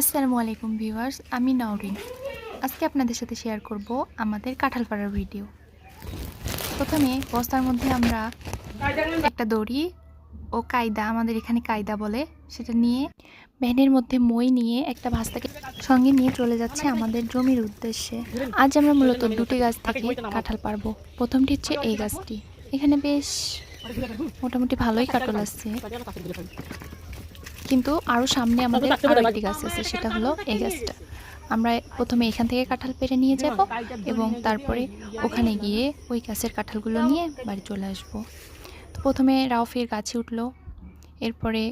আসসালামু আলাইকুম ভিউয়ার্স, আমি নাওরিন। আজকে আপনাদের সাথে শেয়ার করব আমাদের কাঁঠাল পাড়ার ভিডিও প্রথমে বস্তার মধ্যে আমরা একটা দড়ি ও কায়দা, আমাদের এখানে কায়দা বলে, সেটা নিয়ে ভ্যানের মধ্যে মই নিয়ে একটা ভাস্তাকে সঙ্গে নিয়ে চলে যাচ্ছে আমাদের জমির উদ্দেশ্যে। আজ আমরা মূলত দুটি গাছ থেকে কাঁঠাল পারব প্রথমটি হচ্ছে এই গাছটি। এখানে বেশ মোটামুটি ভালোই কাটল আসছে কিন্তু আরও সামনে আমাদের আরও একটি গাছ আছে সেটা হলো এই গাছটা। আমরা প্রথমে এখান থেকে কাঁঠাল পেরে নিয়ে যাব এবং তারপরে ওখানে গিয়ে ওই গাছের কাঁঠালগুলো নিয়ে বাড়ি চলে আসব। তো প্রথমে রাউফের গাছে উঠল। এরপরে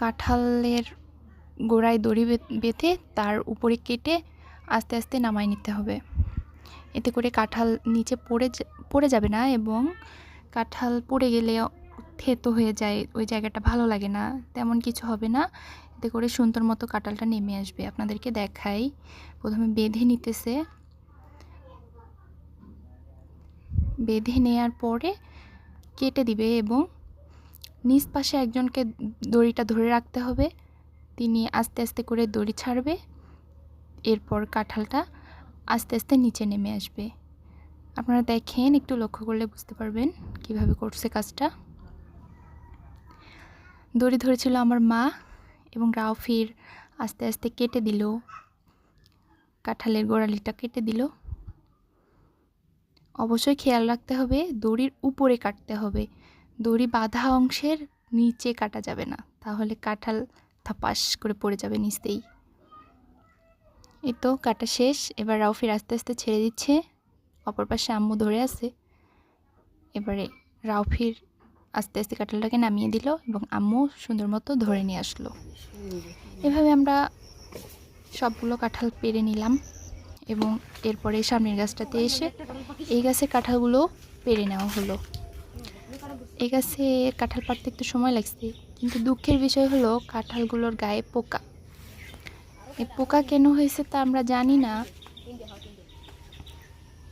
কাঁঠালের গোড়ায় দড়ি বেঁধে তার উপরে কেটে আস্তে আস্তে নামায় নিতে হবে। এতে করে কাঁঠাল নিচে পড়ে পড়ে যাবে না এবং কাঁঠাল পড়ে গেলে থেতো হয়ে যায়, ওই জায়গাটা ভালো লাগে না, তেমন কিছু হবে না। এতে করে সুন্দর মতো কাঁঠালটা নেমে আসবে। আপনাদেরকে দেখাই। প্রথমে বেঁধে নিতেছে। বেঁধে নেয়ার পরে কেটে দিবে এবং নিচ পাশে একজনকে দড়িটা ধরে রাখতে হবে। তিনি আস্তে আস্তে করে দড়ি ছাড়বে। এরপর কাঁঠালটা আস্তে আস্তে নিচে নেমে আসবে। আপনারা দেখেন, একটু লক্ষ্য করলে বুঝতে পারবেন কীভাবে করছে কাজটা। দড়ি ধরেছিল আমার মা এবং রাউফির আস্তে আস্তে কেটে দিল, কাঁঠালের গোড়ালিটা কেটে দিল। অবশ্যই খেয়াল রাখতে হবে, দড়ির উপরে কাটতে হবে। দড়ি বাঁধা অংশের নিচে কাটা যাবে না, তাহলে কাঁঠাল থাপাস করে পড়ে যাবে নিচতেই এই তো কাটা শেষ, এবার রাউফির আস্তে আস্তে ছেড়ে দিচ্ছে, অপর পাশে আম্মু ধরে আছে। এবারে রাউফির আস্তে আস্তে কাঁঠালটাকে নামিয়ে দিল এবং আম্মু সুন্দর মতো ধরে নিয়ে আসলো। এভাবে আমরা সবগুলো কাঁঠাল পেরে নিলাম এবং এরপরে সামনের গাছটাতে এসে এই গাছের কাঁঠালগুলো পেরে নেওয়া হলো। এই গাছে কাঁঠাল পাড়তে একটু সময় লাগছে, কিন্তু দুঃখের বিষয় হলো কাঁঠালগুলোর গায়ে পোকা। এই পোকা কেন হয়েছে তা আমরা জানি না।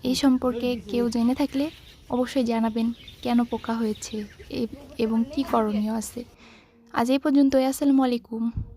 এই সম্পর্কে কেউ জেনে থাকলে অবশ্যই জানাবেন কেন পোকা হয়েছে এবং কি করণীয় আছে। আজ এই পর্যন্তই আসসালামু আলাইকুম।